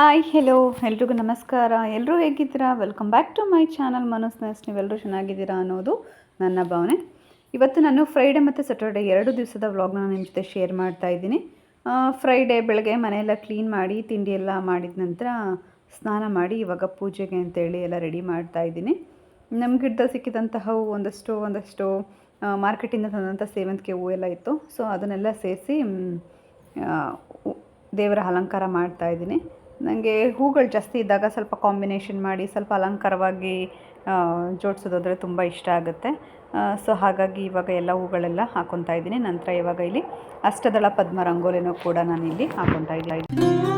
Hi hello ಎಲ್ರಿಗೂ ನಮಸ್ಕಾರ. ಎಲ್ಲರೂ ಹೇಗಿದ್ದೀರಾ? Welcome back to my channel ಮನಸ್ನೆಸ್ ನೀವೆಲ್ಲರೂ ಚೆನ್ನಾಗಿದ್ದೀರಾ ಅನ್ನೋದು ನನ್ನ ಭಾವನೆ. ಇವತ್ತು ನಾನು ಫ್ರೈಡೆ ಮತ್ತು ಸ್ಯಾಟರ್ಡೇ ಎರಡು ದಿವಸದ ವ್ಲಾಗ್ನ ನಿಮ್ಮ ಜೊತೆ ಶೇರ್ ಮಾಡ್ತಾ ಇದ್ದೀನಿ. ಫ್ರೈಡೆ ಬೆಳಗ್ಗೆ ಮನೆಯೆಲ್ಲ ಕ್ಲೀನ್ ಮಾಡಿ, ತಿಂಡಿ ಎಲ್ಲ ಮಾಡಿದ ನಂತರ ಸ್ನಾನ ಮಾಡಿ, ಇವಾಗ ಪೂಜೆಗೆ ಅಂತೇಳಿ ಎಲ್ಲ ರೆಡಿ ಮಾಡ್ತಾ ಇದ್ದೀನಿ. ನಮ್ಮ ಗಿಡದಲ್ಲಿ ಸಿಕ್ಕಿದಂತಹ ಒಂದಷ್ಟು ಒಂದಷ್ಟು ಮಾರ್ಕೆಟಿಂದ ತಂದಂಥ ಸೇವಂತಿಗೆ ಹೂವು ಎಲ್ಲ ಇತ್ತು. ಸೊ ಅದನ್ನೆಲ್ಲ ಸೇರಿಸಿ ದೇವರ ಅಲಂಕಾರ ಮಾಡ್ತಾ ಇದ್ದೀನಿ. ನನಗೆ ಹೂಗಳು ಜಾಸ್ತಿ ಇದ್ದಾಗ ಸ್ವಲ್ಪ ಕಾಂಬಿನೇಷನ್ ಮಾಡಿ, ಸ್ವಲ್ಪ ಅಲಂಕಾರವಾಗಿ ಜೋಡಿಸೋದಂದರೆ ತುಂಬ ಇಷ್ಟ ಆಗುತ್ತೆ. ಸೊ ಹಾಗಾಗಿ ಇವಾಗ ಎಲ್ಲ ಹೂಗಳೆಲ್ಲ ಹಾಕೊತಾ ಇದ್ದೀನಿ. ನಂತರ ಇವಾಗ ಇಲ್ಲಿ ಅಷ್ಟದಳ ಪದ್ಮ ರಂಗೋಲಿನೂ ಕೂಡ ನಾನು ಇಲ್ಲಿ ಹಾಕೊತಾ ಇದ್ದೀನಿ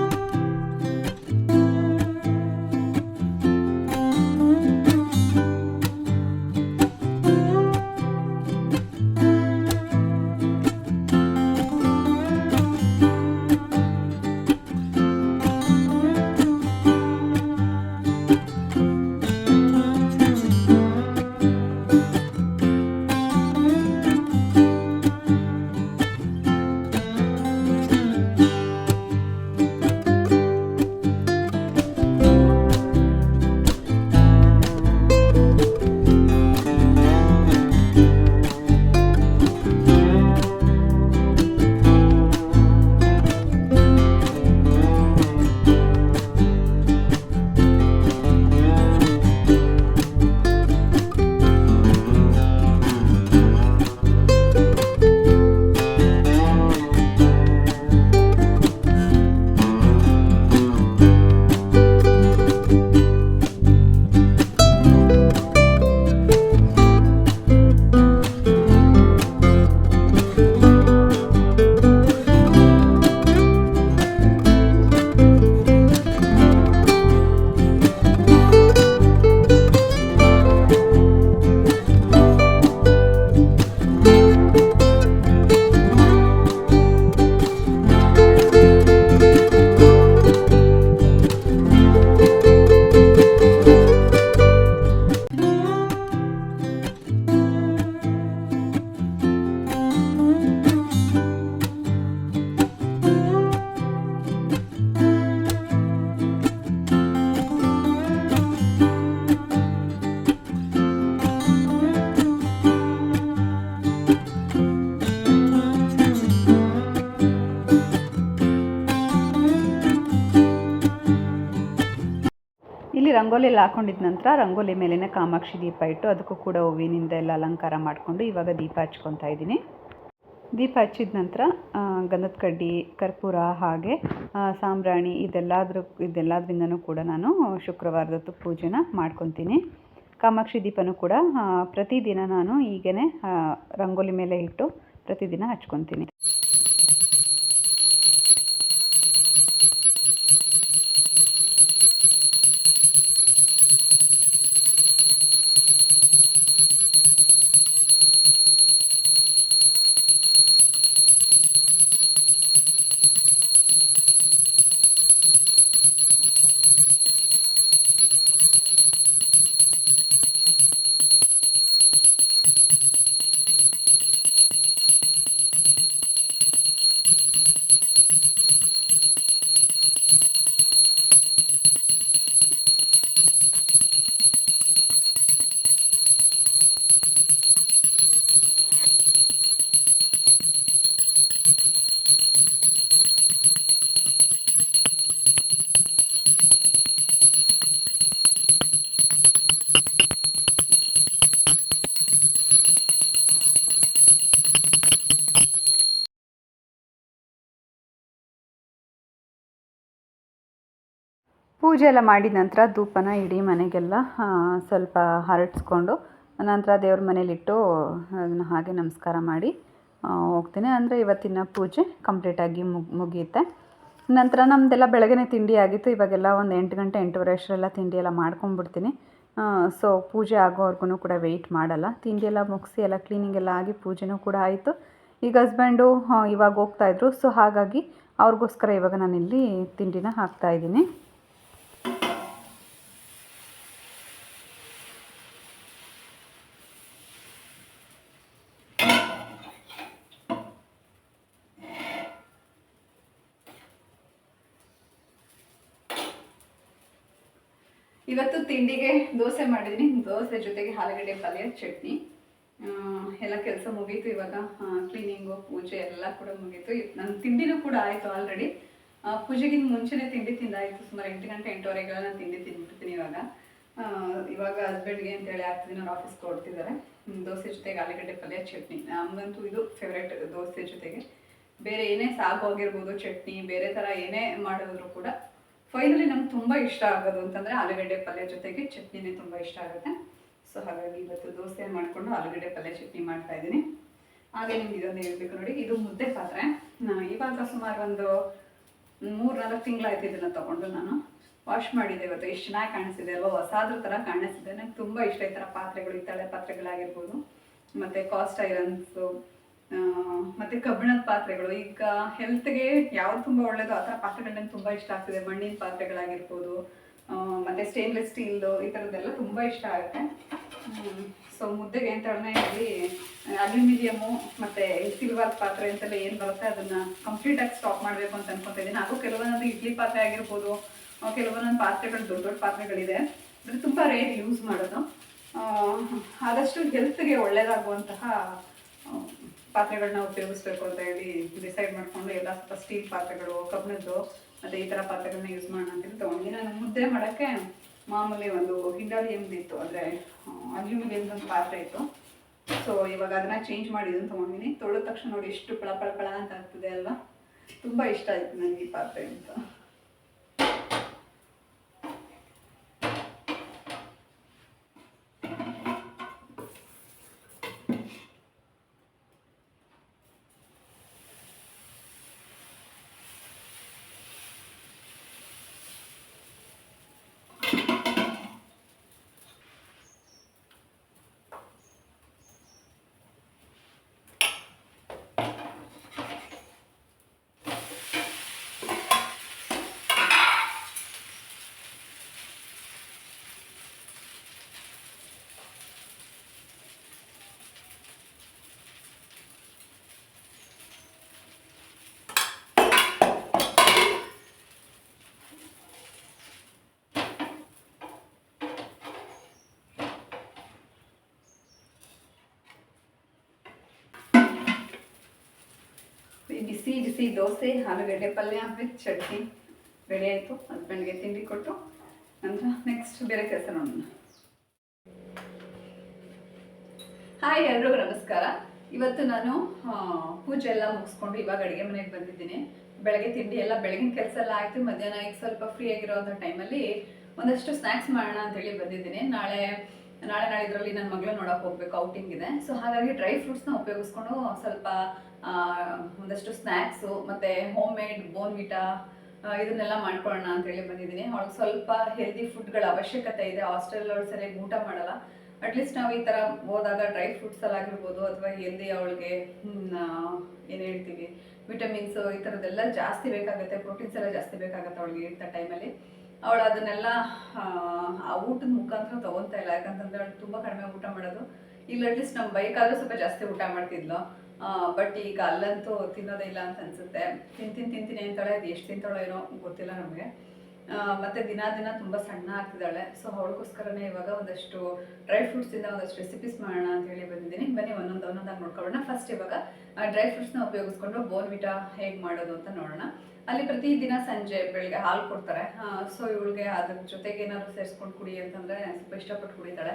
ಇಲ್ಲಿ ರಂಗೋಲಿ ಎಲ್ಲ ಹಾಕೊಂಡಿದ ನಂತರ ರಂಗೋಲಿ ಮೇಲೇ ಕಾಮಾಕ್ಷಿ ದೀಪ ಇಟ್ಟು ಅದಕ್ಕೂ ಕೂಡ ಹೂವಿನಿಂದ ಎಲ್ಲ ಅಲಂಕಾರ ಮಾಡಿಕೊಂಡು ಇವಾಗ ದೀಪ ಹಚ್ಕೊತಾ ಇದ್ದೀನಿ. ದೀಪ ಹಚ್ಚಿದ ನಂತರ ಗಂಧದ ಕಡ್ಡಿ, ಕರ್ಪೂರ ಹಾಗೆ ಸಾಂಬ್ರಾಣಿ ಇದೆಲ್ಲದ್ರ, ಇದೆಲ್ಲದ್ರಿಂದನೂ ಕೂಡ ನಾನು ಶುಕ್ರವಾರದತ್ತು ಪೂಜೆನ ಮಾಡ್ಕೊತೀನಿ. ಕಾಮಾಕ್ಷಿ ದೀಪನೂ ಕೂಡ ಪ್ರತಿದಿನ ನಾನು ಹೀಗೇ ರಂಗೋಲಿ ಮೇಲೆ ಇಟ್ಟು ಪ್ರತಿದಿನ ಹಚ್ಕೊತೀನಿ. ಪೂಜೆ ಎಲ್ಲ ಮಾಡಿದ ನಂತರ ಧೂಪನ ಇಡೀ ಮನೆಗೆಲ್ಲ ಸ್ವಲ್ಪ ಹರಡಿಸ್ಕೊಂಡು ನಂತರ ದೇವ್ರ ಮನೇಲಿಟ್ಟು ಅದನ್ನು ಹಾಗೆ ನಮಸ್ಕಾರ ಮಾಡಿ ಹೋಗ್ತೀನಿ. ಅಂದರೆ ಇವತ್ತಿನ ಪೂಜೆ ಕಂಪ್ಲೀಟಾಗಿ ಮುಗ್, ಮುಗಿಯುತ್ತೆ. ನಂತರ ನಮ್ಮದೆಲ್ಲ ಬೆಳಗ್ಗೆ ತಿಂಡಿ ಆಗಿತ್ತು. ಇವಾಗೆಲ್ಲ ಒಂದು ಎಂಟು ಗಂಟೆ, ಎಂಟೂವರೆ ಅಷ್ಟರೆಲ್ಲ ತಿಂಡಿ ಎಲ್ಲ ಮಾಡ್ಕೊಂಬಿಡ್ತೀನಿ ಸೊ ಪೂಜೆ ಆಗೋವರೆಗೂ ಕೂಡ ವೆಯ್ಟ್ ಮಾಡಲ್ಲ. ತಿಂಡಿ ಎಲ್ಲ ಮುಗಿಸಿ ಎಲ್ಲ ಕ್ಲೀನಿಂಗ್ ಎಲ್ಲ ಆಗಿ ಪೂಜೆನೂ ಕೂಡ ಆಯಿತು. ಈಗ ಹಸ್ಬೆಂಡು ಇವಾಗ ಹೋಗ್ತಾಯಿದ್ರು ಸೊ ಹಾಗಾಗಿ ಅವ್ರಿಗೋಸ್ಕರ ಇವಾಗ ನಾನಿಲ್ಲಿ ತಿಂಡಿನ ಹಾಕ್ತಾಯಿದ್ದೀನಿ ಇವತ್ತು ತಿಂಡಿಗೆ ದೋಸೆ ಮಾಡಿದ್ದೀನಿ ದೋಸೆ ಜೊತೆಗೆ ಆಲೂಗಡ್ಡೆ ಪಲ್ಯ, ಚಟ್ನಿ. ಎಲ್ಲ ಕೆಲಸ ಮುಗೀತು ಇವಾಗ. ಕ್ಲೀನಿಂಗು ಪೂಜೆ ಎಲ್ಲ ಕೂಡ ಮುಗೀತು. ನನ್ನ ತಿಂಡಿನೂ ಕೂಡ ಆಯಿತು ಆಲ್ರೆಡಿ ಪೂಜೆಗಿಂತ ಮುಂಚೆನೇ ತಿಂಡಿ ತಿಂದಾಯಿತು. ಸುಮಾರು ಎಂಟು ಗಂಟೆ, ಎಂಟುವರೆಗೆಲ್ಲ ನಾನು ತಿಂಡಿ ತಿಂದ್ಬಿಡ್ತೀನಿ ಇವಾಗ. ಇವಾಗ ಹಸ್ಬೆಂಡ್ಗೆ ಅಂತೇಳಿ ಹತ್ತು ದಿನ ಆಫೀಸ್ ಕೊಡ್ತಿದ್ದಾರೆ ದೋಸೆ ಜೊತೆಗೆ ಆಲೂಗಡ್ಡೆ ಪಲ್ಯ, ಚಟ್ನಿ. ನಮಗಂತೂ ಇದು ಫೇವ್ರೇಟ್ ದೋಸೆ ಜೊತೆಗೆ. ಬೇರೆ ಏನೇ ಸಾಕು ಆಗಿರ್ಬೋದು ಚಟ್ನಿ, ಬೇರೆ ಥರ ಏನೇ ಮಾಡಿದ್ರು ಕೂಡ ಫೈನಲಿ ನಮ್ಗೆ ತುಂಬ ಇಷ್ಟ ಆಗೋದು ಅಂತಂದರೆ ಆಲೂಗಡ್ಡೆ ಪಲ್ಯ ಜೊತೆಗೆ ಚಟ್ನಿನೇ ತುಂಬ ಇಷ್ಟ ಆಗುತ್ತೆ. ಸೊ ಹಾಗಾಗಿ ಇವತ್ತು ದೋಸೆ ಮಾಡಿಕೊಂಡು ಆಲೂಗಡ್ಡೆ ಪಲ್ಯ ಚಟ್ನಿ ಮಾಡ್ತಾ ಇದ್ದೀನಿ. ಹಾಗೆ ನಿಮ್ಗೆ ಇದೊಂದು ಹೇಳ್ಬೇಕು ನೋಡಿ. ಇದು ಮುದ್ದೆ ಪಾತ್ರೆ. ಇವಾಗ ಸುಮಾರು ಒಂದು ಮೂರು ನಾಲ್ಕು ತಿಂಗಳಾಯ್ತು ಇದನ್ನು ತಗೊಂಡು ನಾನು. ವಾಶ್ ಮಾಡಿದ್ದೆ ಇವತ್ತು. ಎಷ್ಟು ಚೆನ್ನಾಗಿ ಕಾಣಿಸಿದೆ ಅಲ್ವಾ? ಹೊಸಾದ್ರ ಥರ ಕಾಣಿಸಿದೆ ನಂಗೆ ತುಂಬ ಇಷ್ಟ ಈ ಥರ ಪಾತ್ರೆಗಳು, ಈ ತಳೆ ಪಾತ್ರೆಗಳಾಗಿರ್ಬೋದು. ಮತ್ತು ಕಾಸ್ಟ್ ಐರನ್ಸು ಮತ್ತು ಕಬ್ಬಿಣದ ಪಾತ್ರೆಗಳು. ಈಗ ಹೆಲ್ತ್ಗೆ ಯಾವ್ದು ತುಂಬ ಒಳ್ಳೇದು ಆ ಥರ ಪಾತ್ರೆಗಳು ತುಂಬ ಇಷ್ಟ ಆಗ್ತಿದೆ. ಮಣ್ಣಿನ ಪಾತ್ರೆಗಳಾಗಿರ್ಬೋದು ಮತ್ತೆ ಸ್ಟೇನ್ಲೆಸ್ ಸ್ಟೀಲ್ ಈ ಥರದ್ದೆಲ್ಲ ತುಂಬ ಇಷ್ಟ ಆಗುತ್ತೆ. ಸೊ ಮುದ್ದೆಗೆ ಅಂತ ಇಲ್ಲಿ ಅಲ್ಯೂಮಿನಿಯಮು ಮತ್ತು ಸಿಲ್ವರ್ ಪಾತ್ರೆ ಅಂತೆಲ್ಲ ಏನು ಬರುತ್ತೆ ಅದನ್ನು ಕಂಪ್ಲೀಟಾಗಿ ಸ್ಟಾಪ್ ಮಾಡಬೇಕು ಅಂತ ಅನ್ಕೊತಾ ಇದ್ದೀನಿ. ಹಾಗೂ ಕೆಲವೊಂದೊಂದು ಇಡ್ಲಿ ಪಾತ್ರೆ ಆಗಿರ್ಬೋದು ಕೆಲವೊಂದೊಂದು ಪಾತ್ರೆಗಳು, ದೊಡ್ಡ ದೊಡ್ಡ ಪಾತ್ರೆಗಳಿದೆ. ಅಂದ್ರೆ ತುಂಬ ರೇರ್ ಯೂಸ್ ಮಾಡೋದು. ಆದಷ್ಟು ಹೆಲ್ತ್ಗೆ ಒಳ್ಳೆಯದಾಗುವಂತಹ ಪಾತ್ರೆಗಳನ್ನ ಉಪಯೋಗಿಸ್ಬೇಕು ಅಂತ ಹೇಳಿ ಡಿಸೈಡ್ ಮಾಡಿಕೊಂಡು ಎಲ್ಲ ಸ್ಟೀಲ್ ಪಾತ್ರೆಗಳು, ಕಬ್ಬಿಣದ್ದು ಮತ್ತು ಈ ಥರ ಪಾತ್ರೆಗಳನ್ನ ಯೂಸ್ ಮಾಡೋಣ ಅಂತೇಳಿ ತೊಗೊಂಡು ನಾನು ಮುದ್ದೆ ಮಾಡೋಕ್ಕೆ ಮಾಮೂಲಿ ಒಂದು ಹಿಂಡಾಲಿಯಮ್ದು ಇತ್ತು, ಅಂದರೆ ಅಲ್ಯೂಮಿನಿಯಮ್ದು ಒಂದು ಪಾತ್ರೆ ಇತ್ತು. ಸೊ ಇವಾಗ ಅದನ್ನ ಚೇಂಜ್ ಮಾಡಿ ಇದನ್ನು ತೊಗೊಂಡಿನಿ. ತೊಳೆದ ತಕ್ಷಣ ನೋಡಿ ಎಷ್ಟು ಪಳ ಪಳ ಪಳ ಅಂತ ಆಗ್ತದೆ ಅಲ್ವಾ? ತುಂಬ ಇಷ್ಟ ಆಯ್ತು ನನಗೆ ಈ ಪಾತ್ರೆ ಅಂತ ಈ ಬಿಸಿ ಬಿಸಿ ದೋಸೆ, ಆಲೂಗಡ್ಡೆ ಪಲ್ಯ ವಿತ್ ಚಟ್ನಿ ರೆಡಿ ಆಯಿತು. ಹಸ್ಬೆಂಡ್ಗೆ ತಿಂಡಿ ಕೊಟ್ಟು ನಂತರ ನೆಕ್ಸ್ಟ್ ಬೇರೆ ಕೆಲಸ ನೋಡೋಣ. ಹಾಯ್ ಎಲ್ರಿಗೂ ನಮಸ್ಕಾರ. ಇವತ್ತು ನಾನು ಪೂಜೆ ಎಲ್ಲ ಮುಗಿಸ್ಕೊಂಡು ಇವಾಗ ಅಡುಗೆ ಮನೆಗೆ ಬಂದಿದ್ದೀನಿ. ಬೆಳಗ್ಗೆ ತಿಂಡಿ ಎಲ್ಲ, ಬೆಳಗಿನ ಕೆಲಸ ಎಲ್ಲ ಆಯಿತು. ಮಧ್ಯಾಹ್ನ ಈಗ ಸ್ವಲ್ಪ ಫ್ರೀ ಆಗಿರೋ ಟೈಮಲ್ಲಿ ಒಂದಷ್ಟು ಸ್ನ್ಯಾಕ್ಸ್ ಮಾಡೋಣ ಅಂತೇಳಿ ಬಂದಿದ್ದೀನಿ. ನಾಳೆ ನಾಳೆ ನಾಳಿದ್ರಲ್ಲಿ ನನ್ನ ಮಗಳು ನೋಡೋಕೆ ಹೋಗ್ಬೇಕು ಔಟಿಂಗ್ ಇದೆ. ಸೊ ಹಾಗಾಗಿ ಡ್ರೈ ಫ್ರೂಟ್ಸ್ನ ಉಪಯೋಗಿಸ್ಕೊಂಡು ಸ್ವಲ್ಪ ಒಂದಷ್ಟು ಸ್ನ್ಯಾಕ್ಸು ಮತ್ತು ಹೋಮ್ ಮೇಡ್ ಬೋನ್ವಿಟಾ ಇದನ್ನೆಲ್ಲ ಮಾಡ್ಕೊಳ್ಳೋಣ ಅಂತೇಳಿ ಬಂದಿದ್ದೀನಿ. ಅವಳಿಗೆ ಸ್ವಲ್ಪ ಹೆಲ್ದಿ ಫುಡ್ಗಳ ಅವಶ್ಯಕತೆ ಇದೆ. ಹಾಸ್ಟೆಲ್ ಅವಳು ಸರಿಯಾಗಿ ಊಟ ಮಾಡಲ್ಲ. ಅಟ್ಲೀಸ್ಟ್ ನಾವು ಈ ಥರ ಹೋದಾಗ ಡ್ರೈ ಫ್ರೂಟ್ಸ್ ಎಲ್ಲ ಆಗಿರ್ಬೋದು, ಅಥವಾ ಹೆಲ್ದಿ ಅವಳಿಗೆ ಏನು ಹೇಳ್ತೀವಿ ವಿಟಮಿನ್ಸ್ ಈ ಥರದ್ದೆಲ್ಲ ಜಾಸ್ತಿ ಬೇಕಾಗುತ್ತೆ ಪ್ರೋಟೀನ್ಸ್ ಎಲ್ಲ ಜಾಸ್ತಿ ಬೇಕಾಗುತ್ತೆ ಅವಳಿಗೆ ಇಂಥ ಟೈಮಲ್ಲಿ ಅವಳು ಅದನ್ನೆಲ್ಲ ಆ, ಊಟದ ಮುಖಾಂತರ ತಗೊಂತ ಇಲ್ಲ. ಯಾಕಂತಂದ್ರೆ ಅವಳು ತುಂಬ ಕಡಿಮೆ ಊಟ ಮಾಡೋದು. ಇಲ್ಲಿ ಅಟ್ಲೀಸ್ಟ್ ನಮ್ಮ ಬೈಕಾದ್ರೂ ಸ್ವಲ್ಪ ಜಾಸ್ತಿ ಊಟ ಮಾಡ್ತಿದ್ಲು. ಬಟ್ ಈಗ ಅಲ್ಲಂತೂ ತಿನ್ನೋದೇ ಇಲ್ಲ ಅಂತ ಅನ್ಸುತ್ತೆ. ತಿಂತೀನಿ ತಿಂತೀನಿ ಅಂತಾಳೆ ಅದು ಎಷ್ಟು ತಿಂತಾಳೋ ಏನೋ ಗೊತ್ತಿಲ್ಲ ನಮಗೆ. ಮತ್ತೆ ದಿನ ದಿನ ತುಂಬ ಸಣ್ಣ ಆಗ್ತಿದ್ದಾಳೆ. ಸೊ ಅವಳಿಗೋಸ್ಕರನೇ ಇವಾಗ ಒಂದಷ್ಟು ಡ್ರೈ ಫ್ರೂಟ್ಸಿಂದ ಒಂದಷ್ಟು ರೆಸಿಪೀಸ್ ಮಾಡೋಣ ಅಂತ ಹೇಳಿ ಬಂದಿದ್ದೀನಿ. ಬನ್ನಿ, ಒಂದೊಂದು ಒಂದೊಂದಾಗಿ ನೋಡ್ಕೊಳ್ಳೋಣ. ಫಸ್ಟ್ ಇವಾಗ ಡ್ರೈ ಫ್ರೂಟ್ಸ್ನ ಉಪಯೋಗಿಸ್ಕೊಂಡು ಬೋರ್ವಿಟಾ ಹೇಗೆ ಮಾಡೋದು ಅಂತ ನೋಡೋಣ. ಅಲ್ಲಿ ಪ್ರತಿ ದಿನ ಸಂಜೆ ಬೆಳಗ್ಗೆ ಹಾಲು ಕೊಡ್ತಾರೆ. ಸೊ ಇವಳಿಗೆ ಅದ್ರ ಜೊತೆಗೆ ಏನಾದ್ರು ಸೇರಿಸ್ಕೊಂಡು ಕುಡಿ ಅಂತಂದರೆ ಸ್ವಲ್ಪ ಇಷ್ಟಪಟ್ಟು ಕುಡಿತಾಳೆ.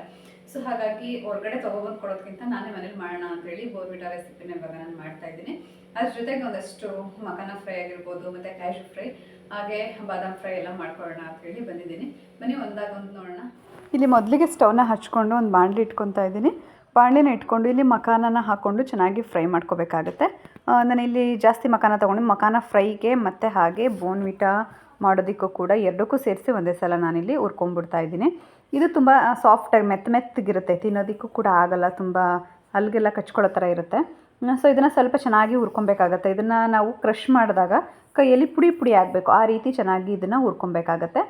ಸೊ ಹಾಗಾಗಿ ಹೊರಗಡೆ ತೊಗೊಬಂದು ಕೊಡೋದಕ್ಕಿಂತ ನಾನೇ ಮನೇಲಿ ಮಾಡೋಣ ಅಂತ ಅಂತೇಳಿ ಬೋರ್ವಿಟಾ ರೆಸಿಪಿನ ಇವಾಗ ನಾನು ಮಾಡ್ತಾ ಇದ್ದೀನಿ. ಅದ್ರ ಜೊತೆಗೆ ಒಂದಷ್ಟು ಮಕಾನ ಫ್ರೈ ಆಗಿರ್ಬೋದು, ಮತ್ತು ಕ್ಯಾಶು ಫ್ರೈ ಹಾಗೆ ಬಾದಾಮ್ ಫ್ರೈ ಎಲ್ಲ ಮಾಡ್ಕೊಳ್ಳೋಣ ಅಂತೇಳಿ ಬಂದಿದ್ದೀನಿ. ಬನ್ನಿ, ಒಂದಾಗ ಒಂದು ನೋಡೋಣ. ಇಲ್ಲಿ ಮೊದಲಿಗೆ ಸ್ಟವ್ನ ಹಚ್ಕೊಂಡು ಒಂದು ಬಾಣಲಿ ಇಟ್ಕೊತಾ ಇದ್ದೀನಿ. ಬಾಣಲಿನ ಇಟ್ಕೊಂಡು ಇಲ್ಲಿ ಮಕಾನನ ಹಾಕ್ಕೊಂಡು ಚೆನ್ನಾಗಿ ಫ್ರೈ ಮಾಡ್ಕೋಬೇಕಾಗತ್ತೆ. ನಾನು ಇಲ್ಲಿ ಜಾಸ್ತಿ ಮಕಾನ ತೊಗೊಂಡು ಮಕಾನ ಫ್ರೈಗೆ ಮತ್ತು ಹಾಗೆ ಬೋನ್ವಿಟಾ ಮಾಡೋದಕ್ಕೂ ಕೂಡ ಎರಡಕ್ಕೂ ಸೇರಿಸಿ ಒಂದೇ ಸಲ ನಾನಿಲ್ಲಿ ಹುರ್ಕೊಂಡ್ಬಿಡ್ತಾ ಇದ್ದೀನಿ. ಇದು ತುಂಬ ಸಾಫ್ಟಾಗಿ ಮೆತ್ತ ಮೆತ್ತಗಿರುತ್ತೆ, ತಿನ್ನೋದಕ್ಕೂ ಕೂಡ ಆಗಲ್ಲ, ತುಂಬ ಹಲ್ಗೆಲ್ಲ ಕಚ್ಕೊಳ್ಳೋ ಥರ ಇರುತ್ತೆ. ಸೊ ಇದನ್ನು ಸ್ವಲ್ಪ ಚೆನ್ನಾಗಿ ಹುರ್ಕೊಬೇಕಾಗತ್ತೆ. ಇದನ್ನು ನಾವು ಕ್ರಷ್ ಮಾಡಿದಾಗ ಕೈಯಲ್ಲಿ ಪುಡಿ ಪುಡಿ ಆಗಬೇಕು. ಆ ರೀತಿ ಚೆನ್ನಾಗಿ ಇದನ್ನು ಹುರ್ಕೊಬೇಕಾಗತ್ತೆ.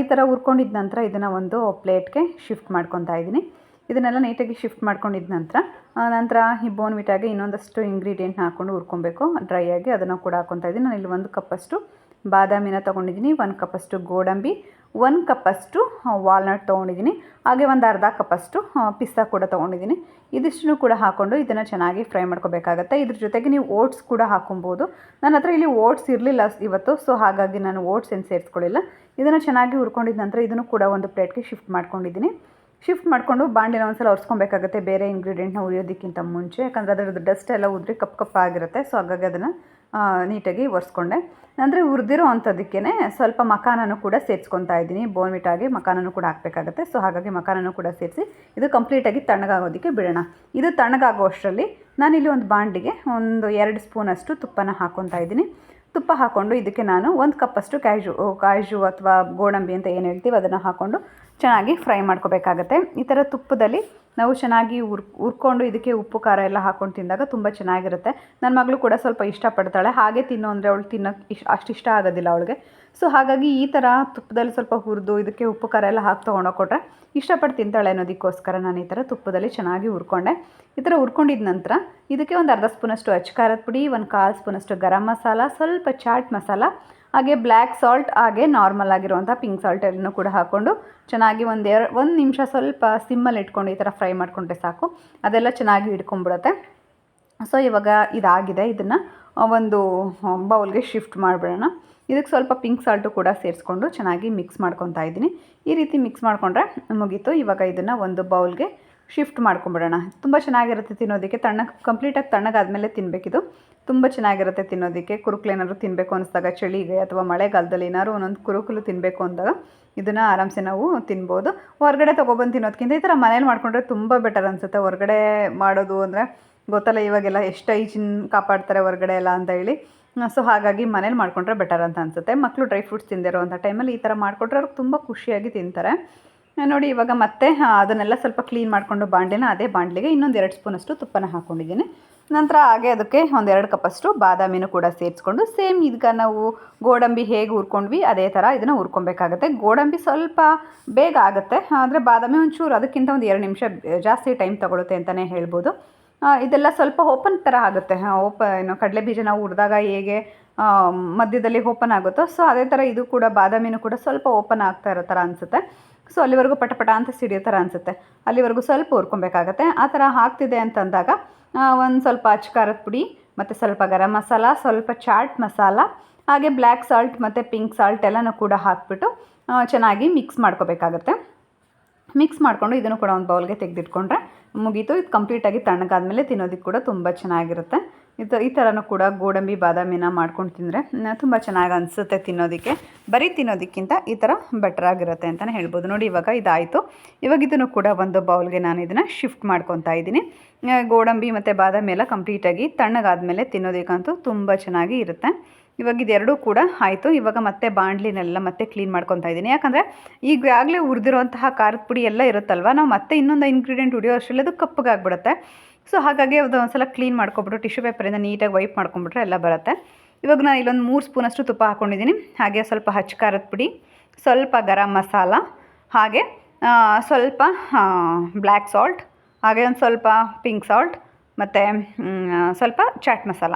ಈ ಥರ ಹುರ್ಕೊಂಡಿದ ನಂತರ ಇದನ್ನು ಒಂದು ಪ್ಲೇಟ್ಗೆ ಶಿಫ್ಟ್ ಮಾಡ್ಕೊತಾ ಇದ್ದೀನಿ. ಇದನ್ನೆಲ್ಲ ನೀಟಾಗಿ ಶಿಫ್ಟ್ ಮಾಡ್ಕೊಂಡಿದ ನಂತರ ನಂತರ ಈ ಬೋನ್ವಿಟಾಗೆ ಇನ್ನೊಂದಷ್ಟು ಇಂಗ್ರೀಡಿಯೆಂಟ್ನ ಹಾಕ್ಕೊಂಡು ಹುರ್ಕೊಬೇಕು. ಡ್ರೈ ಆಗಿ ಅದನ್ನು ಕೂಡ ಹಾಕ್ಕೊತಾ ಇದ್ದೀನಿ. ನಾನು ಇಲ್ಲಿ ಒಂದು ಕಪ್ಪಷ್ಟು ಬಾದಾಮಿನ ತೊಗೊಂಡಿದ್ದೀನಿ, ಒಂದು ಕಪ್ಪಷ್ಟು ಗೋಡಂಬಿ ಒಂದು ಕಪ್ಪಷ್ಟು ವಾಲ್ನಟ್ ತೊಗೊಂಡಿದ್ದೀನಿ. ಹಾಗೆ ಒಂದು ಅರ್ಧ ಕಪ್ಪಷ್ಟು ಪಿಸ್ತಾ ಕೂಡ ತೊಗೊಂಡಿದ್ದೀನಿ. ಇದಿಷ್ಟನ್ನು ಕೂಡ ಹಾಕ್ಕೊಂಡು ಇದನ್ನು ಚೆನ್ನಾಗಿ ಫ್ರೈ ಮಾಡ್ಕೋಬೇಕಾಗತ್ತೆ. ಇದ್ರ ಜೊತೆಗೆ ನೀವು ಓಟ್ಸ್ ಕೂಡ ಹಾಕೊಬೋದು. ನನ್ನ ಹತ್ರ ಇಲ್ಲಿ ಓಟ್ಸ್ ಇರಲಿಲ್ಲ ಇವತ್ತು, ಸೊ ಹಾಗಾಗಿ ನಾನು ಓಟ್ಸ್ ಏನು ಸೇರಿಸ್ಕೊಳ್ಳಿಲ್ಲ. ಇದನ್ನು ಚೆನ್ನಾಗಿ ಹುರ್ಕೊಂಡಿದ ನಂತರ ಇದನ್ನು ಕೂಡ ಒಂದು ಪ್ಲೇಟ್ಗೆ ಶಿಫ್ಟ್ ಮಾಡ್ಕೊಂಡಿದ್ದೀನಿ. ಶಿಫ್ಟ್ ಮಾಡಿಕೊಂಡು ಬಾಂಡಿನ ಒಂದ್ಸಲ ಒರೆಸ್ಕೊಬೇಕಾಗುತ್ತೆ ಬೇರೆ ಇಂಗ್ರೀಡಿಯೆಂಟ್ನ ಉರಿಯೋದಕ್ಕಿಂತ ಮುಂಚೆ. ಯಾಕಂದರೆ ಅದರದ್ದು ಡಸ್ಟ್ ಎಲ್ಲ ಉದ್ರಿ ಕಪ್ ಕಪ್ಪಾಗಿರುತ್ತೆ ಸೊ ಹಾಗಾಗಿ ಅದನ್ನು ನೀಟಾಗಿ ಒರೆಸ್ಕೊಂಡೆ. ಅಂದರೆ ಹುರಿದಿರೋ ಅಂಥದ್ದಕ್ಕೇ ಸ್ವಲ್ಪ ಮಕಾನೂ ಕೂಡ ಸೇರಿಸ್ಕೊತಾ ಇದ್ದೀನಿ. ಬೋನ್ವಿಟಾಗಿ ಮಕಾನೂ ಕೂಡ ಹಾಕಬೇಕಾಗುತ್ತೆ. ಸೊ ಹಾಗಾಗಿ ಮಕಾನೂ ಕೂಡ ಸೇರಿಸಿ ಇದು ಕಂಪ್ಲೀಟಾಗಿ ತಣ್ಣಗಾಗೋದಕ್ಕೆ ಬಿಡೋಣ. ಇದು ತಣ್ಣಗಾಗೋ ಅಷ್ಟರಲ್ಲಿ ನಾನಿಲ್ಲಿ ಒಂದು ಬಾಂಡಿಗೆ ಒಂದು ಎರಡು ಸ್ಪೂನಷ್ಟು ತುಪ್ಪನ ಹಾಕ್ಕೊತಾ ಇದ್ದೀನಿ. ತುಪ್ಪ ಹಾಕ್ಕೊಂಡು ಇದಕ್ಕೆ ನಾನು ಒಂದು ಕಪ್ಪಷ್ಟು ಕ್ಯಾಜು ಕಾಜು ಅಥವಾ ಗೋಡಂಬಿ ಅಂತ ಏನು ಹೇಳ್ತೀವಿ ಅದನ್ನು ಹಾಕ್ಕೊಂಡು ಚೆನ್ನಾಗಿ ಫ್ರೈ ಮಾಡ್ಕೋಬೇಕಾಗತ್ತೆ. ಈ ಥರ ತುಪ್ಪದಲ್ಲಿ ನಾವು ಚೆನ್ನಾಗಿ ಉರ್, ಹುರ್ಕೊಂಡು ಇದಕ್ಕೆ ಉಪ್ಪು, ಖಾರ ಎಲ್ಲ ಹಾಕ್ಕೊಂಡು ತಿಂದಾಗ ತುಂಬ ಚೆನ್ನಾಗಿರುತ್ತೆ. ನನ್ನ ಮಗಳು ಕೂಡ ಸ್ವಲ್ಪ ಇಷ್ಟಪಡ್ತಾಳೆ. ಹಾಗೆ ತಿನ್ನು ಅಂದರೆ ಅವಳು ತಿನ್ನೋಕ್ಕೆ ಇಷ್ಟ ಅಷ್ಟು ಇಷ್ಟ ಆಗೋದಿಲ್ಲ ಅವಳಿಗೆ. ಸೊ, ಹಾಗಾಗಿ ಈ ಥರ ತುಪ್ಪದಲ್ಲಿ ಸ್ವಲ್ಪ ಹುರಿದು ಇದಕ್ಕೆ ಉಪ್ಪು, ಖಾರ ಎಲ್ಲ ಹಾಕಿ ತೊಗೊಂಡೋಗ್ಕೊಟ್ರೆ ಇಷ್ಟಪಟ್ಟು ತಿಂತಾಳೆ ಅನ್ನೋದಕ್ಕೋಸ್ಕರ ನಾನು ಈ ಥರ ತುಪ್ಪದಲ್ಲಿ ಚೆನ್ನಾಗಿ ಹುರ್ಕೊಂಡೆ. ಈ ಥರ ಹುರ್ಕೊಂಡಿದ ನಂತರ ಇದಕ್ಕೆ ಒಂದು ಅರ್ಧ ಸ್ಪೂನಷ್ಟು ಅಚ್ಚ ಖಾರದ ಪುಡಿ, ಒಂದು ಕಾಲು ಸ್ಪೂನಷ್ಟು ಗರಂ ಮಸಾಲ, ಸ್ವಲ್ಪ ಚಾಟ್ ಮಸಾಲ ಹಾಗೆ ಬ್ಲ್ಯಾಕ್ ಸಾಲ್ಟ್ ಹಾಗೆ ನಾರ್ಮಲ್ ಆಗಿರುವಂಥ ಪಿಂಕ್ ಸಾಲ್ಟ್ ಎರಡನ್ನೂ ಕೂಡ ಹಾಕ್ಕೊಂಡು ಚೆನ್ನಾಗಿ ಒಂದು ಎರಡು, ಒಂದು ನಿಮಿಷ ಸ್ವಲ್ಪ ಸಿಮ್ಮಲ್ಲಿ ಇಟ್ಕೊಂಡು ಈ ಥರ ಫ್ರೈ ಮಾಡಿಕೊಂಡ್ರೆ ಸಾಕು. ಅದೆಲ್ಲ ಚೆನ್ನಾಗಿ ಹಿಡ್ಕೊಂಬಿಡುತ್ತೆ ಸೊ ಇವಾಗ ಇದಾಗಿದೆ. ಇದನ್ನು ಒಂದು ಬೌಲ್ಗೆ ಶಿಫ್ಟ್ ಮಾಡಿಬಿಡೋಣ. ಇದಕ್ಕೆ ಸ್ವಲ್ಪ ಪಿಂಕ್ ಸಾಲ್ಟು ಕೂಡ ಸೇರಿಸ್ಕೊಂಡು ಚೆನ್ನಾಗಿ ಮಿಕ್ಸ್ ಮಾಡ್ಕೊತಾ ಇದ್ದೀನಿ. ಈ ರೀತಿ ಮಿಕ್ಸ್ ಮಾಡಿಕೊಂಡ್ರೆ ಮುಗೀತು. ಇವಾಗ ಇದನ್ನು ಒಂದು ಬೌಲ್ಗೆ ಶಿಫ್ಟ್ ಮಾಡ್ಕೊಂಬಿಡೋಣ. ತುಂಬ ಚೆನ್ನಾಗಿರುತ್ತೆ ತಿನ್ನೋದಕ್ಕೆ. ತಣ್ಣಗೆ ಕಂಪ್ಲೀಟಾಗಿ ತಣ್ಣಗಾದಮೇಲೆ ತಿನ್ನಬೇಕಿದು ತುಂಬ ಚೆನ್ನಾಗಿರುತ್ತೆ ತಿನ್ನೋದಕ್ಕೆ. ಕುರುಕ್ಲು ಏನಾದರೂ ತಿನ್ನಬೇಕು ಅನಿಸ್ದಾಗ, ಚಳಿಗೆ ಅಥವಾ ಮಳೆಗಾಲದಲ್ಲಿ ಏನಾದ್ರು ಒಂದೊಂದು ಕುರುಕುಲು ತಿನ್ನಬೇಕು ಅಂದಾಗ ಇದನ್ನು ಆರಾಮ್ಸೆ ನಾವು ತಿನ್ಬೋದು. ಹೊರಗಡೆ ತೊಗೊಬಂದು ತಿನ್ನೋದಕ್ಕಿಂತ ಈ ಥರ ಮನೇಲಿ ಮಾಡಿಕೊಂಡ್ರೆ ತುಂಬ ಬೆಟರ್ ಅನಿಸುತ್ತೆ. ಹೊರಗಡೆ ಮಾಡೋದು ಅಂದರೆ ಗೊತ್ತಲ್ಲ, ಇವಾಗೆಲ್ಲ ಎಷ್ಟು ಐಜಿನ್ ಕಾಪಾಡ್ತಾರೆ ಹೊರಗಡೆ ಎಲ್ಲ ಅಂತ ಹೇಳಿ. ಸೊ, ಹಾಗಾಗಿ ಮನೇಲಿ ಮಾಡಿಕೊಂಡ್ರೆ ಬೆಟರ್ ಅಂತ ಅನಿಸುತ್ತೆ. ಮಕ್ಕಳು ಡ್ರೈ ಫ್ರೂಟ್ಸ್ ತಿಂದಿರೋ ಅಂಥ ಟೈಮಲ್ಲಿ ಈ ಥರ ಮಾಡಿಕೊಟ್ರೆ ಅವ್ರಿಗೆ ತುಂಬ ಖುಷಿಯಾಗಿ ತಿಂತಾರೆ. ನೋಡಿ, ಇವಾಗ ಮತ್ತೆ ಅದನ್ನೆಲ್ಲ ಸ್ವಲ್ಪ ಕ್ಲೀನ್ ಮಾಡಿಕೊಂಡು ಬಾಂಡ್ಲಿನ ಅದೇ ಬಾಂಡ್ಲಿಗೆ ಇನ್ನೊಂದು ಎರಡು ಸ್ಪೂನಷ್ಟು ತುಪ್ಪನ ಹಾಕ್ಕೊಂಡಿದ್ದೀನಿ ನಂತರ ಹಾಗೆ ಅದಕ್ಕೆ ಒಂದೆರಡು ಕಪ್ಪಷ್ಟು ಬಾದಾಮಿನೂ ಕೂಡ ಸೇರಿಸ್ಕೊಂಡು ಸೇಮ್ ಈಗ ನಾವು ಗೋಡಂಬಿ ಹೇಗೆ ಹುರ್ಕೊಂಡ್ವಿ, ಅದೇ ಥರ ಇದನ್ನು ಹುರ್ಕೊಬೇಕಾಗತ್ತೆ. ಗೋಡಂಬಿ ಸ್ವಲ್ಪ ಬೇಗ ಆಗುತ್ತೆ, ಆದರೆ ಬಾದಾಮಿ ಒಂಚೂರು ಅದಕ್ಕಿಂತ ಒಂದು ಎರಡು ನಿಮಿಷ ಜಾಸ್ತಿ ಟೈಮ್ ತೊಗೊಳುತ್ತೆ ಅಂತಲೇ ಹೇಳ್ಬೋದು. ಇದೆಲ್ಲ ಸ್ವಲ್ಪ ಓಪನ್ ಥರ ಆಗುತ್ತೆ ಓಪ, ಏನು ಕಡಲೆ ಬೀಜ ನಾವು ಹುರಿದಾಗ ಹೇಗೆ ಮಧ್ಯದಲ್ಲಿ ಓಪನ್ ಆಗುತ್ತೋ, ಸೊ ಅದೇ ಥರ ಇದು ಕೂಡ ಬಾದಾಮಿನೂ ಕೂಡ ಸ್ವಲ್ಪ ಓಪನ್ ಆಗ್ತಾ ಇರೋ ಥರ ಅನಿಸುತ್ತೆ. ಸೊ ಅಲ್ಲಿವರೆಗೂ ಪಟಪಟ ಅಂತ ಸಿಡಿಯೋ ಥರ ಅನಿಸುತ್ತೆ. ಅಲ್ಲಿವರೆಗೂ ಸ್ವಲ್ಪ ಹುರ್ಕೊಬೇಕಾಗತ್ತೆ ಆ ಥರ ಹಾಕ್ತಿದೆ ಅಂತಂದಾಗ ಒಂದು ಸ್ವಲ್ಪ ಅಚ್ಕಾರದ ಪುಡಿ, ಮತ್ತು ಸ್ವಲ್ಪ ಗರಂ ಮಸಾಲ, ಸ್ವಲ್ಪ ಚಾಟ್ ಮಸಾಲ, ಹಾಗೆ ಬ್ಲ್ಯಾಕ್ ಸಾಲ್ಟ್ ಮತ್ತು ಪಿಂಕ್ ಸಾಲ್ಟ್ ಎಲ್ಲನೂ ಕೂಡ ಹಾಕ್ಬಿಟ್ಟು ಚೆನ್ನಾಗಿ ಮಿಕ್ಸ್ ಮಾಡ್ಕೋಬೇಕಾಗತ್ತೆ. ಮಿಕ್ಸ್ ಮಾಡಿಕೊಂಡು ಇದನ್ನು ಕೂಡ ಒಂದು ಬೌಲ್ಗೆ ತೆಗೆದಿಟ್ಕೊಂಡ್ರೆ ಮುಗೀತು. ಇದು ಕಂಪ್ಲೀಟಾಗಿ ತಣ್ಣಗಾದ್ಮೇಲೆ ತಿನ್ನೋದಕ್ಕೆ ಕೂಡ ತುಂಬ ಚೆನ್ನಾಗಿರುತ್ತೆ. ಇದು ಈ ಥರನೂ ಕೂಡ ಗೋಡಂಬಿ, ಬಾದಾಮಿನ ಮಾಡ್ಕೊಂಡು ತಿಂದರೆ ತುಂಬ ಚೆನ್ನಾಗಿ ಅನಿಸುತ್ತೆ ತಿನ್ನೋದಕ್ಕೆ. ಬರೀ ತಿನ್ನೋದಕ್ಕಿಂತ ಈ ಥರ ಆಗಿರುತ್ತೆ ಅಂತಲೇ ಹೇಳ್ಬೋದು. ನೋಡಿ, ಇವಾಗ ಇದಾಯಿತು. ಇವಾಗ ಇದನ್ನು ಕೂಡ ಒಂದು ಬೌಲ್ಗೆ ನಾನು ಇದನ್ನು ಶಿಫ್ಟ್ ಮಾಡ್ಕೊತಾ ಇದ್ದೀನಿ. ಗೋಡಂಬಿ ಮತ್ತು ಬಾದಾಮಿ ಎಲ್ಲ ಕಂಪ್ಲೀಟಾಗಿ ತಣ್ಣಗಾದಮೇಲೆ ತಿನ್ನೋದಕ್ಕಂತೂ ತುಂಬ ಚೆನ್ನಾಗಿ ಇರುತ್ತೆ. ಇವಾಗ ಇದೆರಡೂ ಕೂಡ ಆಯಿತು. ಇವಾಗ ಮತ್ತೆ ಬಾಣಲಿನೆಲ್ಲ ಮತ್ತೆ ಕ್ಲೀನ್ ಮಾಡ್ಕೊತಾ ಇದ್ದೀನಿ. ಯಾಕಂದರೆ ಈಗಾಗಲೇ ಹುರಿದಿರುವಂತಹ ಖಾರದ ಪುಡಿ ಎಲ್ಲ ಇರುತ್ತಲ್ವ? ನಾವು ಮತ್ತೆ ಇನ್ನೊಂದು ಇಂಗ್ರೀಡಿಯೆಂಟ್ ಹುಡಿಯೋ ಅಷ್ಟರಲ್ಲಿ ಅದು ಕಪ್ಪಗಾಗ್ಬಿಡುತ್ತೆ. ಸೊ ಹಾಗಾಗಿ ಅದು ಒಂದ್ಸಲ ಕ್ಲೀನ್ ಮಾಡ್ಕೊಬಿಟ್ಟು ಟಿಶ್ಯೂ ಪೇಪರಿಂದ ನೀಟಾಗಿ ವೈಪ್ ಮಾಡ್ಕೊಂಬಿಟ್ರೆ ಎಲ್ಲ ಬರುತ್ತೆ. ಇವಾಗ ನಾನು ಇಲ್ಲೊಂದು ಮೂರು ಸ್ಪೂನಷ್ಟು ತುಪ್ಪ ಹಾಕ್ಕೊಂಡಿದ್ದೀನಿ ಹಾಗೆ ಸ್ವಲ್ಪ ಹಚ್ಚ ಖಾರದ ಪುಡಿ, ಸ್ವಲ್ಪ ಗರಂ ಮಸಾಲ, ಹಾಗೆ ಸ್ವಲ್ಪ ಬ್ಲ್ಯಾಕ್ ಸಾಲ್ಟ್ ಹಾಗೆ ಒಂದು ಸ್ವಲ್ಪ ಪಿಂಕ್ ಸಾಲ್ಟ್ ಮತ್ತು ಸ್ವಲ್ಪ ಚಾಟ್ ಮಸಾಲ.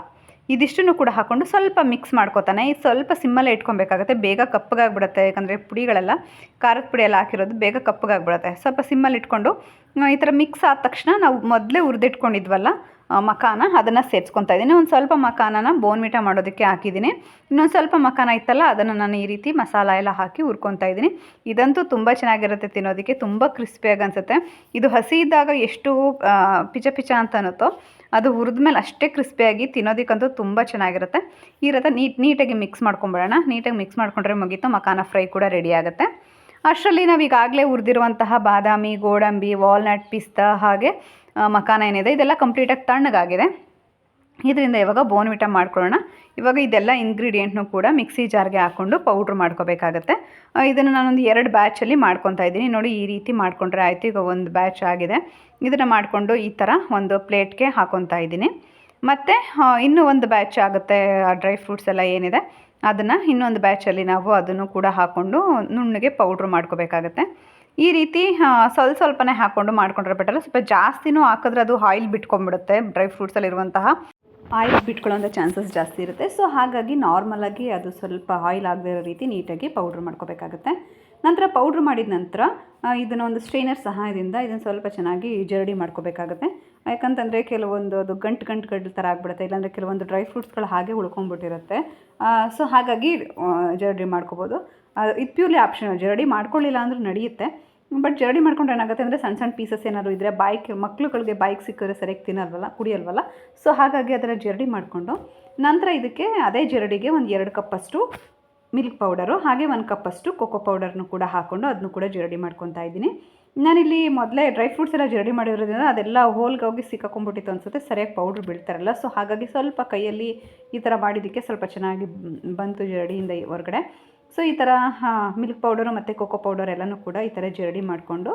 ಇದಿಷ್ಟನ್ನು ಕೂಡ ಹಾಕ್ಕೊಂಡು ಸ್ವಲ್ಪ ಮಿಕ್ಸ್ ಮಾಡ್ಕೊತಾನೆ. ಇದು ಸ್ವಲ್ಪ ಸಿಮ್ಮಲ್ಲೇ ಇಟ್ಕೊಬೇಕಾಗುತ್ತೆ. ಬೇಗ ಕಪ್ಪಗಾಗ್ಬಿಡುತ್ತೆ. ಯಾಕಂದರೆ ಪುಡಿಗಳೆಲ್ಲ ಖಾರದ ಪುಡಿ ಎಲ್ಲ ಹಾಕಿರೋದು ಬೇಗ ಕಪ್ಪಗಾಗ್ಬಿಡುತ್ತೆ. ಸ್ವಲ್ಪ ಸಿಮ್ಮಲ್ಲಿ ಇಟ್ಕೊಂಡು ಈ ಥರ ಮಿಕ್ಸ್ ಆದ ತಕ್ಷಣ ನಾವು ಮೊದಲೇ ಹುರಿದಿಟ್ಕೊಂಡಿದ್ವಲ್ಲ ಮಖಾನ ಅದನ್ನು ಸೇರಿಸ್ಕೊತಾ ಇದ್ದೀನಿ. ಒಂದು ಸ್ವಲ್ಪ ಮಕಾನನ ಬೋನ್ವಿಟ ಮಾಡೋದಕ್ಕೆ ಹಾಕಿದ್ದೀನಿ. ಇನ್ನೊಂದು ಸ್ವಲ್ಪ ಮಕಾನ ಇತ್ತಲ್ಲ, ಅದನ್ನು ನಾನು ಈ ರೀತಿ ಮಸಾಲ ಎಲ್ಲ ಹಾಕಿ ಹುರ್ಕೊತಾ ಇದ್ದೀನಿ. ಇದಂತೂ ತುಂಬ ಚೆನ್ನಾಗಿರುತ್ತೆ ತಿನ್ನೋದಕ್ಕೆ. ತುಂಬ ಕ್ರಿಸ್ಪಿಯಾಗಿ ಅನಿಸುತ್ತೆ. ಇದು ಹಸಿ ಇದ್ದಾಗ ಎಷ್ಟು ಪಿಚ ಪಿಚ ಅಂತ ಅನ್ನುತ್ತೋ ಅದು ಹುರಿದ ಮೇಲೆ ಅಷ್ಟೇ ಕ್ರಿಸ್ಪಿಯಾಗಿ ತಿನ್ನೋದಕ್ಕಂತೂ ತುಂಬ ಚೆನ್ನಾಗಿರುತ್ತೆ. ಈ ರೀತಿ ನೀಟ್, ನೀಟಾಗಿ ಮಿಕ್ಸ್ ಮಾಡ್ಕೊಂಬಿಡೋಣ ನೀಟಾಗಿ ಮಿಕ್ಸ್ ಮಾಡ್ಕೊಂಡ್ರೆ ಮುಗೀತು. ಮಖಾನ ಫ್ರೈ ಕೂಡ ರೆಡಿ ಆಗುತ್ತೆ. ಅಷ್ಟರಲ್ಲಿ ನಾವು ಈಗಾಗಲೇ ಹುರಿದಿರುವಂತಹ ಬಾದಾಮಿ, ಗೋಡಂಬಿ ವಾಲ್ನಟ್ ಪಿಸ್ತಾ ಹಾಗೆ ಮಖಾನ ಏನಿದೆ, ಇದೆಲ್ಲ ಕಂಪ್ಲೀಟಾಗಿ ತಣ್ಣಗಾಗಿದೆ. ಇದರಿಂದ ಇವಾಗ ಬೋನ್ವಿಟ ಮಾಡ್ಕೊಳ್ಳೋಣ. ಇವಾಗ ಇದೆಲ್ಲ ಇಂಗ್ರೀಡಿಯೆಂಟ್ನು ಕೂಡ ಮಿಕ್ಸಿ ಜಾರ್ಗೆ ಹಾಕ್ಕೊಂಡು ಪೌಡ್ರ್ ಮಾಡ್ಕೋಬೇಕಾಗತ್ತೆ. ಇದನ್ನು ನಾನೊಂದು ಎರಡು ಬ್ಯಾಚಲ್ಲಿ ಮಾಡ್ಕೊತಾ ಇದ್ದೀನಿ. ನೋಡಿ, ಈ ರೀತಿ ಮಾಡ್ಕೊಂಡ್ರೆ ಆಯಿತು. ಈಗ ಒಂದು ಬ್ಯಾಚ್ ಆಗಿದೆ. ಇದನ್ನು ಮಾಡಿಕೊಂಡು ಈ ಥರ ಒಂದು ಪ್ಲೇಟ್ಗೆ ಹಾಕೊತಾ ಇದ್ದೀನಿ. ಮತ್ತು ಇನ್ನೂ ಒಂದು ಬ್ಯಾಚ್ ಆಗುತ್ತೆ. ಡ್ರೈ ಫ್ರೂಟ್ಸ್ ಎಲ್ಲ ಏನಿದೆ, ಅದನ್ನು ಇನ್ನೊಂದು ಬ್ಯಾಚಲ್ಲಿ ನಾವು ಅದನ್ನು ಕೂಡ ಹಾಕ್ಕೊಂಡು ನುಣ್ಣಗೆ ಪೌಡ್ರ್ ಮಾಡ್ಕೋಬೇಕಾಗತ್ತೆ. ಈ ರೀತಿ ಸ್ವಲ್ಪ ಸ್ವಲ್ಪನೇ ಹಾಕ್ಕೊಂಡು ಮಾಡ್ಕೊಂಡ್ರೆ ಬೆಟರ್ ಸ್ವಲ್ಪ ಜಾಸ್ತಿನೂ ಹಾಕಿದ್ರೆ ಅದು ಆಯಿಲ್ ಬಿಟ್ಕೊಂಡ್ಬಿಡುತ್ತೆ. ಡ್ರೈ ಫ್ರೂಟ್ಸಲ್ಲಿರುವಂತಹ ಆಯಿಲ್ ಬಿಟ್ಕೊಳ್ಳೋಂಥ ಚಾನ್ಸಸ್ ಜಾಸ್ತಿ ಇರುತ್ತೆ. ಸೊ, ಹಾಗಾಗಿ ನಾರ್ಮಲಾಗಿ ಅದು ಸ್ವಲ್ಪ ಆಯಿಲ್ ಆಗದೇ ಇರೋ ರೀತಿ ನೀಟಾಗಿ ಪೌಡ್ರ್ ಮಾಡ್ಕೋಬೇಕಾಗುತ್ತೆ. ನಂತರ ಪೌಡ್ರ್ ಮಾಡಿದ ನಂತರ ಇದನ್ನು ಒಂದು ಸ್ಟ್ರೈನರ್ ಸಹಾಯದಿಂದ ಇದನ್ನು ಸ್ವಲ್ಪ ಚೆನ್ನಾಗಿ ಜರಡಿ ಮಾಡ್ಕೋಬೇಕಾಗುತ್ತೆ. ಯಾಕಂತಂದರೆ ಕೆಲವೊಂದು ಅದು ಗಂಟು ಗಂಟು ಗಂಟು ಥರ ಆಗಿಬಿಡುತ್ತೆ, ಇಲ್ಲಾಂದರೆ ಕೆಲವೊಂದು ಡ್ರೈ ಫ್ರೂಟ್ಸ್ಗಳು ಹಾಗೆ ಉಳ್ಕೊಂಡ್ಬಿಟ್ಟಿರುತ್ತೆ. ಸೊ, ಹಾಗಾಗಿ ಜರಡಿ ಮಾಡ್ಕೋಬೋದು. ಇದು ಪ್ಯೂರ್ಲಿ ಆಪ್ಷನಲ್ ಜರಡಿ ಮಾಡ್ಕೊಳ್ಳಿಲ್ಲ ಅಂದರೂ ನಡೆಯುತ್ತೆ. ಬಟ್ ಜರ್ಡಿ ಮಾಡ್ಕೊಂಡು ಏನಾಗುತ್ತೆ ಅಂದರೆ ಸಣ್ಣ ಸಣ್ಣ ಪೀಸಸ್ ಏನಾದರೂ ಇದ್ದರೆ ಬೈಕ್ ಮಕ್ಳುಗಳಿಗೆ ಬೈಕ್ ಸಿಕ್ಕಿದ್ರೆ ಸರಿಯಾಗಿ ತಿನ್ನಲ್ವಲ್ಲ, ಕುಡಿಯಲ್ವಲ್ಲ? ಸೊ ಹಾಗಾಗಿ ಅದರ ಜರ್ಡಿ ಮಾಡಿಕೊಂಡು ನಂತರ ಇದಕ್ಕೆ ಅದೇ ಜರಡಿಗೆ ಒಂದು ಎರಡು ಕಪ್ಪಷ್ಟು ಮಿಲ್ಕ್ ಪೌಡರು ಹಾಗೆ ಒಂದು ಕಪ್ಪಷ್ಟು ಕೊಕೋ ಪೌಡರ್ನು ಕೂಡ ಹಾಕ್ಕೊಂಡು ಅದನ್ನು ಕೂಡ ಜರಡಿ ಮಾಡ್ಕೊತಾ ಇದ್ದೀನಿ. ನಾನಿಲ್ಲಿ ಮೊದಲೇ ಡ್ರೈ ಫ್ರೂಟ್ಸ್ ಎಲ್ಲ ಜರಡಿ ಮಾಡಿರೋದ್ರಿಂದ ಅದೆಲ್ಲ ಹೋಲ್ಗೆ ಹೋಗಿ ಸಿಕ್ಕಾಕೊಂಡ್ಬಿಟ್ಟಿತ್ತು ಅನಿಸುತ್ತೆ, ಸರಿಯಾಗಿ ಪೌಡ್ರ್ ಬೀಳ್ತಾರಲ್ಲ. ಸೊ ಹಾಗಾಗಿ ಸ್ವಲ್ಪ ಕೈಯಲ್ಲಿ ಈ ಥರ ಮಾಡಿದ್ದಕ್ಕೆ ಸ್ವಲ್ಪ ಚೆನ್ನಾಗಿ ಬಂತು ಜರಡಿಯಿಂದ ಹೊರಗಡೆ. ಸೊ ಈ ಥರ ಮಿಲ್ಕ್ ಪೌಡರು ಮತ್ತು ಕೋಕೋ ಪೌಡರ್ ಎಲ್ಲನೂ ಕೂಡ ಈ ಥರ ಜರಡಿ ಮಾಡಿಕೊಂಡು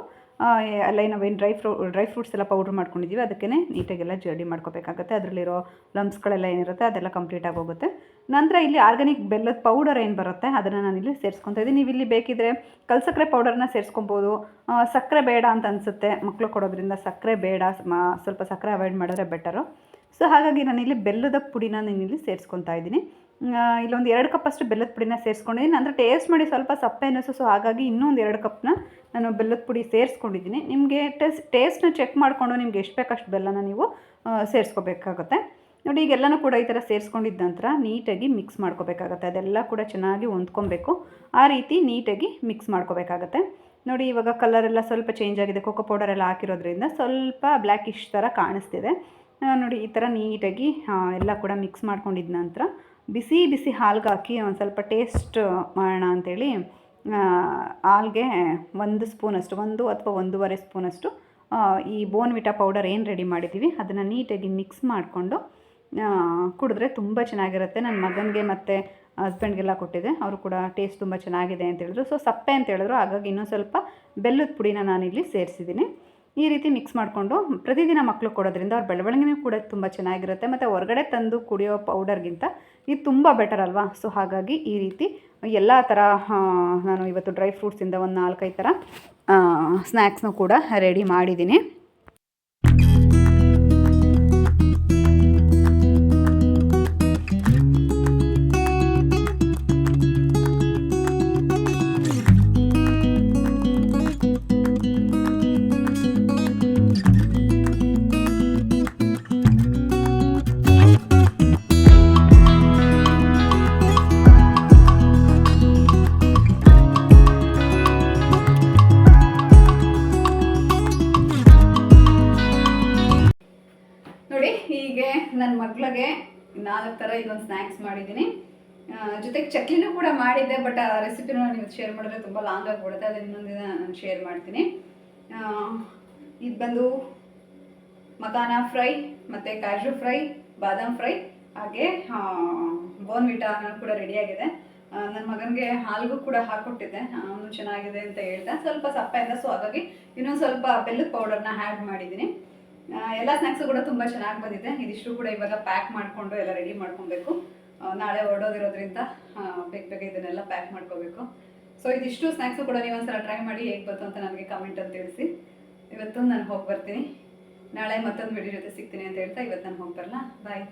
ಅಲ್ಲ ನಾವೇನು ಡ್ರೈ ಫ್ರೂ ಡ್ರೈ ಫ್ರೂಟ್ಸ್ ಎಲ್ಲ ಪೌಡ್ರ್ ಮಾಡ್ಕೊಂಡಿದ್ದೀವಿ ಅದಕ್ಕೇ ನೀಟಾಗೆಲ್ಲ ಜರಡಿ ಮಾಡ್ಕೋಬೇಕಾಗತ್ತೆ. ಅದರಲ್ಲಿರೋ ಲಂಬ್ಸ್ಗಳೆಲ್ಲ ಏನಿರುತ್ತೆ, ಅದೆಲ್ಲ ಕಂಪ್ಲೀಟ್ ಆಗೋಗುತ್ತೆ ನಂತರ ಇಲ್ಲಿ ಆರ್ಗ್ಯಾನಿಕ್ ಬೆಲ್ಲದ ಪೌಡರ್ ಏನು ಬರುತ್ತೆ, ಅದನ್ನು ನಾನಿಲ್ಲಿ ಸೇರಿಸ್ಕೊತಾ ಇದ್ದೀನಿ ನೀವು ಇಲ್ಲಿ ಬೇಕಿದ್ರೆ ಕಲ್ಸಕ್ಕರೆ ಪೌಡರ್ನ ಸೇರಿಸ್ಕೊಬೋದು. ಸಕ್ಕರೆ ಬೇಡ ಅಂತ ಅನಿಸುತ್ತೆ. ಮಕ್ಕಳು ಕೊಡೋದ್ರಿಂದ ಸಕ್ಕರೆ ಬೇಡ ಸ್ವಲ್ಪ ಸಕ್ಕರೆ ಅವಾಯ್ಡ್ ಮಾಡಿದ್ರೆ ಬೆಟರು ಸೊ ಹಾಗಾಗಿ ನಾನಿಲ್ಲಿ ಬೆಲ್ಲದ ಪುಡಿನ ನಾನಿಲ್ಲಿ ಸೇರಿಸ್ಕೊತಾ ಇದ್ದೀನಿ ಇಲ್ಲೊಂದು ಎರಡು ಕಪ್ಪಷ್ಟು ಬೆಲ್ಲದ ಪುಡಿನ ಸೇರಿಸ್ಕೊಂಡಿದ್ದೀನಿ ಅಂದರೆ ಟೇಸ್ಟ್ ಮಾಡಿ ಸ್ವಲ್ಪ ಸಪ್ಪೆ ಅನ್ನಿಸು ಸೊ ಹಾಗಾಗಿ ಇನ್ನೂ ಒಂದು ಎರಡು ಕಪ್ನ ನಾನು ಬೆಲ್ಲದ ಪುಡಿ ಸೇರಿಸ್ಕೊಂಡಿದ್ದೀನಿ. ನಿಮಗೆ ಟೇಸ್ಟ್ ಟೇಸ್ಟ್ನ ಚೆಕ್ ಮಾಡಿಕೊಂಡು ನಿಮ್ಗೆ ಎಷ್ಟು ಬೇಕಷ್ಟು ಬೆಲ್ಲನ ನೀವು ಸೇರಿಸ್ಕೋಬೇಕಾಗುತ್ತೆ. ನೋಡಿ, ಈಗೆಲ್ಲನೂ ಕೂಡ ಈ ಥರ ಸೇರಿಸ್ಕೊಂಡಿದ್ದ ನಂತರ ನೀಟಾಗಿ ಮಿಕ್ಸ್ ಮಾಡ್ಕೋಬೇಕಾಗತ್ತೆ. ಅದೆಲ್ಲ ಕೂಡ ಚೆನ್ನಾಗಿ ಹೊಂದ್ಕೊಬೇಕು. ಆ ರೀತಿ ನೀಟಾಗಿ ಮಿಕ್ಸ್ ಮಾಡ್ಕೋಬೇಕಾಗತ್ತೆ. ನೋಡಿ, ಇವಾಗ ಕಲರ್ ಎಲ್ಲ ಸ್ವಲ್ಪ ಚೇಂಜ್ ಆಗಿದೆ. ಕೋಕೋ ಪೌಡರ್ ಎಲ್ಲ ಹಾಕಿರೋದ್ರಿಂದ ಸ್ವಲ್ಪ ಬ್ಲ್ಯಾಕಿಶ್ ಥರ ಕಾಣಿಸ್ತಿದೆ. ನೋಡಿ, ಈ ಥರ ನೀಟಾಗಿ ಎಲ್ಲ ಕೂಡ ಮಿಕ್ಸ್ ಮಾಡ್ಕೊಂಡಿದ್ದ ನಂತರ ಬಿಸಿ ಬಿಸಿ ಹಾಲ್ಗೆ ಹಾಕಿ ಒಂದು ಸ್ವಲ್ಪ ಟೇಸ್ಟ್ ಮಾಡೋಣ ಅಂಥೇಳಿ ಹಾಲ್ಗೆ ಒಂದು ಸ್ಪೂನಷ್ಟು, ಒಂದು ಅಥವಾ ಒಂದೂವರೆ ಸ್ಪೂನಷ್ಟು ಈ ಬೋನ್ವಿಟಾ ಪೌಡರ್ ಏನು ರೆಡಿ ಮಾಡಿದ್ದೀವಿ ಅದನ್ನು ನೀಟಾಗಿ ಮಿಕ್ಸ್ ಮಾಡಿಕೊಂಡು ಕುಡಿದ್ರೆ ತುಂಬ ಚೆನ್ನಾಗಿರುತ್ತೆ. ನನ್ನ ಮಗನಿಗೆ ಮತ್ತು ಹಸ್ಬೆಂಡ್ಗೆಲ್ಲ ಕೊಟ್ಟಿದ್ದೆ, ಅವರು ಕೂಡ ಟೇಸ್ಟ್ ತುಂಬ ಚೆನ್ನಾಗಿದೆ ಅಂತ ಹೇಳಿದ್ರು. ಸೊ ಸಪ್ಪೆ ಅಂತ ಹೇಳಿದ್ರು, ಹಾಗಾಗಿ ಇನ್ನೂ ಸ್ವಲ್ಪ ಬೆಲ್ಲದ ಪುಡಿನ ನಾನಿಲ್ಲಿ ಸೇರಿಸಿದ್ದೀನಿ. ಈ ರೀತಿ ಮಿಕ್ಸ್ ಮಾಡಿಕೊಂಡು ಪ್ರತಿದಿನ ಮಕ್ಕಳು ಕೊಡೋದ್ರಿಂದ ಅವ್ರ ಬೆಳವಣಿಗೆನೂ ಕೂಡ ತುಂಬ ಚೆನ್ನಾಗಿರುತ್ತೆ. ಮತ್ತು ಹೊರಗಡೆ ತಂದು ಕುಡಿಯೋ ಪೌಡರ್ಗಿಂತ ಇದು ತುಂಬ ಬೆಟರ್ ಅಲ್ವಾ? ಸೊ ಹಾಗಾಗಿ ಈ ರೀತಿ ಎಲ್ಲ ಥರ ನಾನು ಇವತ್ತು ಡ್ರೈ ಫ್ರೂಟ್ಸಿಂದ ಒಂದು ನಾಲ್ಕೈದು ಥರ ಸ್ನ್ಯಾಕ್ಸ್ನೂ ಕೂಡ ರೆಡಿ ಮಾಡಿದ್ದೀನಿ. ಮಾಡಿದ್ದೆ ಬಟ್ ಆ ರೆಸಿಪಿನ ನೀವು ಶೇರ್ ಮಾಡಿದ್ರೆ ತುಂಬ ಲಾಂಗ್ ಆಗಿಬಿಡುತ್ತೆ. ಅದು ಇನ್ನೊಂದು ದಿನ ನಾನು ಶೇರ್ ಮಾಡ್ತೀನಿ. ಇದು ಬಂದು ಮಖಾನ ಫ್ರೈ ಮತ್ತು ಕಾಜು ಫ್ರೈ ಬಾದಾಮ್ ಫ್ರೈ, ಹಾಗೆ ಬೋನ್ವಿಟಾ ಕೂಡ ರೆಡಿಯಾಗಿದೆ ನನ್ನ ಮಗನಿಗೆ ಹಾಲ್ಗೂ ಕೂಡ ಹಾಕ್ಕೊಟ್ಟಿದ್ದೆ ಅವನು ಚೆನ್ನಾಗಿದೆ ಅಂತ ಹೇಳ್ದೆ ಸ್ವಲ್ಪ ಸಪ್ಪ ಇಲ್ಲ ಸೊ ಹಾಗಾಗಿ ಇನ್ನೊಂದು ಸ್ವಲ್ಪ ಬೆಲ್ಲದ ಪೌಡರ್ನ ಆ್ಯಡ್ ಮಾಡಿದ್ದೀನಿ. ಎಲ್ಲ ಸ್ನ್ಯಾಕ್ಸು ಕೂಡ ತುಂಬ ಚೆನ್ನಾಗಿ ಬಂದಿದೆ. ಇದಿಷ್ಟು ಕೂಡ ಇವಾಗ ಪ್ಯಾಕ್ ಮಾಡಿಕೊಂಡು ಎಲ್ಲ ರೆಡಿ ಮಾಡ್ಕೊಬೇಕು. ನಾಳೆ ಹೊರಡೋದಿರೋದ್ರಿಂದ ಬೇಗ ಬೇಗ ಇದನ್ನೆಲ್ಲ ಪ್ಯಾಕ್ ಮಾಡ್ಕೋಬೇಕು. ಸೊ ಇದಿಷ್ಟು ಸ್ನ್ಯಾಕ್ಸು ಕೂಡ ನೀವು ಒಂದ್ಸಲ ಟ್ರೈ ಮಾಡಿ ಹೇಗೆ ಬಂತು ಅಂತ ನನಗೆ ಅಂತ ತಿಳಿಸಿ. ಇವತ್ತು ನಾನು ಹೋಗಿ ಬರ್ತೀನಿ. ನಾಳೆ ಮತ್ತೊಂದು ವಿಡಿಯೋ ಜೊತೆ ಸಿಗ್ತೀನಿ ಅಂತ ಹೇಳ್ತಾ ಇವತ್ತು ನಾನು ಹೋಗಿ ಬರಲ್ಲ ಬಾಯ್